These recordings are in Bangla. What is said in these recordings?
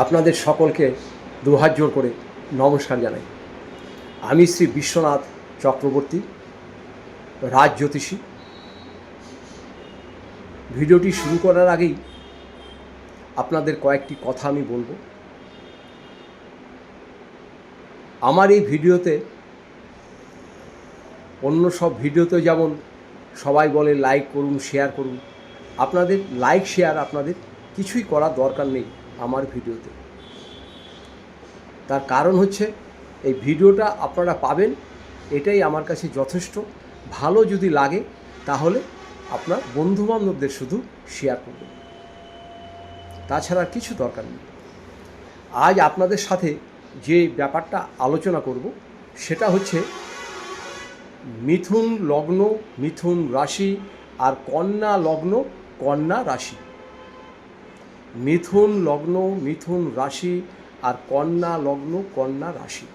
আপনাদের সকলকে দুহাত জোর করে নমস্কার জানাই। আমি শ্রী বিশ্বনাথ চক্রবর্তী, রাজ জ্যোতিষী। ভিডিওটি শুরু করার আগেই আপনাদের কয়েকটি কথা আমি বলব। আমার এই ভিডিওতে অন্য সব ভিডিওতে যেমন সবাই বলে লাইক করুন, শেয়ার করুন। আপনাদের লাইক, শেয়ার আপনাদের কিছুই করার দরকার নেই। আমার ভিডিওতে। তার কারণ হচ্ছে, এই ভিডিওটা আপনারা পাবেন, এটাই আমার কাছে যথেষ্ট। ভালো যদি লাগে, তাহলে আপনার বন্ধুবান্ধবদের শুধু শেয়ার করবেন। তাছাড়া কিছু দরকার নেই। আজ আপনাদের সাথে যে ব্যাপারটা আলোচনা করব, সেটা হচ্ছে মিথুন লগ্ন, মিথুন রাশি আর কন্যা লগ্ন, কন্যা রাশি। মিথুন লগ্ন, মিথুন রাশি আর কন্যা লগ্ন, কন্যা রাশি।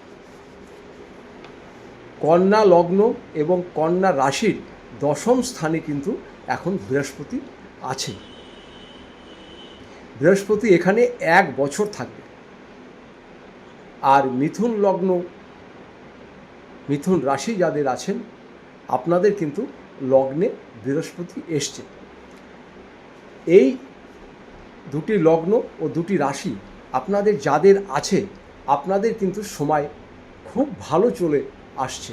কন্যা লগ্ন এবং কন্যা রাশির দশম স্থানে কিন্তু এখন বৃহস্পতি আছে বৃহস্পতি এখানে এক বছর থাকবে। আর মিথুন লগ্ন, মিথুন রাশি যাদের আছেন, আপনাদের কিন্তু লগ্নে বৃহস্পতি এসছে। এই দুটি লগ্ন ও দুটি রাশি আপনাদের যাদের আছে, আপনাদের কিন্তু সময় খুব ভালো চলে আসছে।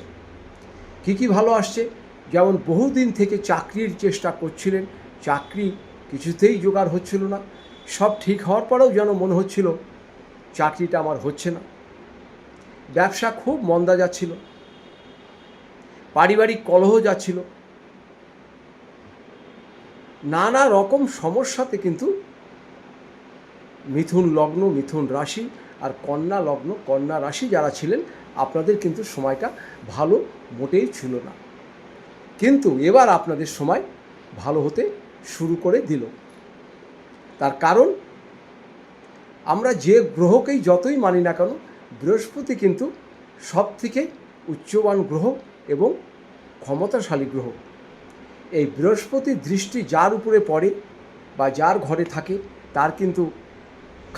কী কী ভালো আসছে? যেমন বহুদিন থেকে চাকরির চেষ্টা করছিলেন, চাকরি কিছুতেই জোগাড় হচ্ছিল না। সব ঠিক হওয়ার পরেও যেন মনে হচ্ছিল, চাকরিটা আমার হচ্ছে না। ব্যবসা খুব মন্দা যাচ্ছিল। পারিবারিক কলহ যাচ্ছিল। নানা রকম সমস্যাতে কিন্তু মিথুন লগ্ন, মিথুন রাশি আর কন্যা লগ্ন, কন্যা রাশি যারা ছিলেন, আপনাদের কিন্তু সময়টা ভালো মোটেই ছিল না। কিন্তু এবার আপনাদের সময় ভালো হতে শুরু করে দিল। তার কারণ, আমরা যে গ্রহকেই যতই মানি না কেন, বৃহস্পতি কিন্তু সব থেকে উচ্চবান গ্রহ এবং ক্ষমতাশালী গ্রহ। এই বৃহস্পতির দৃষ্টি যার উপরে পড়ে বা যার ঘরে থাকে, তার কিন্তু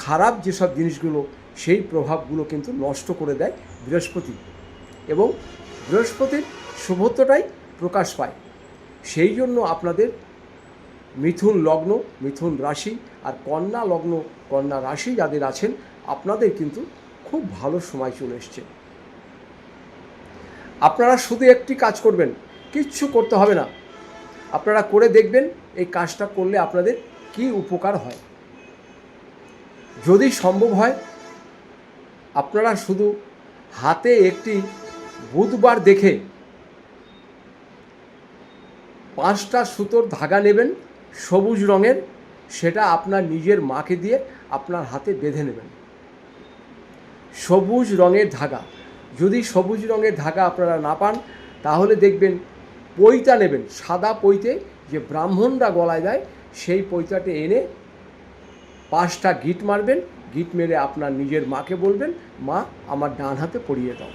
খারাপ যেসব জিনিসগুলো, সেই প্রভাবগুলো কিন্তু নষ্ট করে দেয় বৃহস্পতি। এবং বৃহস্পতির শুভত্বটাই প্রকাশ পায়। সেই জন্য আপনাদের মিথুন লগ্ন, মিথুন রাশি আর কন্যা লগ্ন, কন্যা রাশি যাদের আছেন, আপনাদের কিন্তু খুব ভালো সময় চলে এসছে। আপনারা শুধু একটি কাজ করবেন, কিচ্ছু করতে হবে না। আপনারা করে দেখবেন এই কাজটা করলে আপনাদের কি উপকার হয়। যদি সম্ভব হয়, আপনারা শুধু হাতে একটি বুধবার দেখে পাঁচটা সুতোর ধাগা নেবেন, সবুজ রঙের, সেটা আপনার নিজের মাকে দিয়ে আপনার হাতে বেঁধে নেবেন। সবুজ রঙের ধাগা। যদি সবুজ রঙের ধাগা আপনারা না পান, তাহলে দেখবেন পৈতা নেবেন, সাদা পৈতে যে ব্রাহ্মণরা গলায় দেয় সেই পৈতাটা এনে পাঁচটা গিট মারবেন, গিট মেরে আপনার নিজের মাকে বলবেন, মা, আমার ডান হাতে পরিয়ে দাও।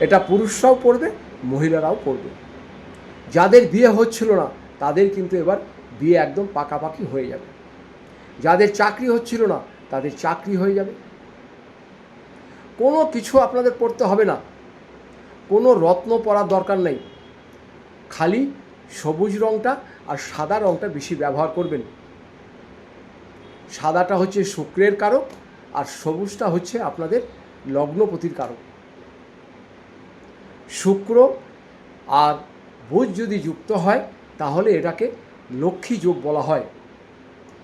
এটা পুরুষরাও পড়বে, মহিলারাও পড়বে। যাদের বিয়ে হচ্ছিল না, তাদের কিন্তু এবার বিয়ে একদম পাকাপাকি হয়ে যাবে। যাদের চাকরি হচ্ছিল না, তাদের চাকরি হয়ে যাবে। কোনো কিছু আপনাদের পড়তে হবে না। কোনো রত্ন পরার দরকার নেই। খালি সবুজ রঙটা আর সাদা রঙটা বেশি ব্যবহার করবেন। সাদাটা হচ্ছে শুক্রের কারক আর সবুজটা হচ্ছে আপনাদের লগ্নপতির কারক। শুক্র আর বুধ যদি যুক্ত হয়, তাহলে এটাকে লক্ষ্মী যোগ বলা হয়।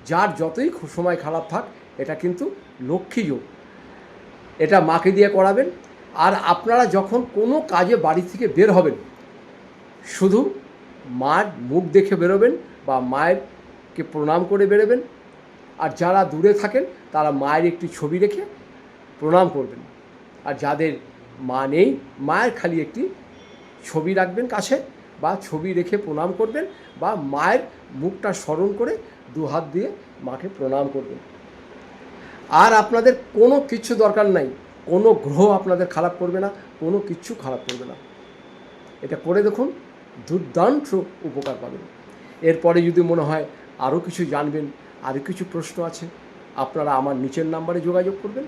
যার যতই সময় খারাপ থাক, এটা কিন্তু লক্ষ্মী যোগ। এটা মাকে দিয়ে করাবেন। আর আপনারা যখন কোনো কাজে বাড়ি থেকে বের হবেন, শুধু মার মুখ দেখে বেরোবেন বা মায়েরকে প্রণাম করে বেরোবেন আর যারা দূরে থাকেন, তারা মায়ের একটি ছবি রেখে প্রণাম করবেন। আর যাদের মা নেই, মায়ের খালি একটি ছবি রাখবেন কাছে বা ছবি রেখে প্রণাম করবেন বা মায়ের মুখটা স্মরণ করে দু হাত দিয়ে মাকে প্রণাম করবেন। আর আপনাদের কোনো কিছু দরকার নাই, কোনো গ্রহ আপনাদের খারাপ করবে না, কোনো কিচ্ছু খারাপ করবে না। এটা করে দেখুন, দুর্দান্ত উপকার পাবেন। এরপরে যদি মনে হয় আরও কিছু জানবেন আরও কিছু প্রশ্ন আছে, আপনারা আমার নিচের নাম্বারে যোগাযোগ করবেন।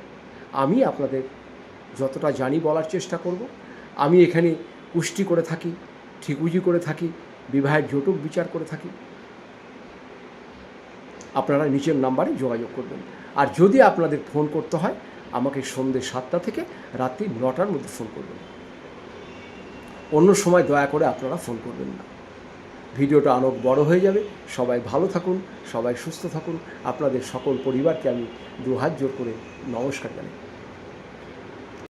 আমি আপনাদের যতটা জানি বলার চেষ্টা করব। আমি এখানে পুষ্টি করে থাকি, ঠিকুজি করে থাকি, বিবাহের জটক বিচার করে থাকি। আপনারা নিচের নাম্বারে যোগাযোগ করবেন। আর যদি আপনাদের ফোন করতে হয়, আমাকে সন্ধ্যে সাতটা থেকে রাত্রি নটার মধ্যে ফোন করবেন। অন্য সময় দয়া করে আপনারা ফোন করবেন না। ভিডিওটা অনেক বড় হয়ে যাবে। সবাই ভালো থাকুন, সবাই সুস্থ থাকুন। আপনাদের সকল পরিবারকে আমি দুহাত জোর করে নমস্কার জানাই।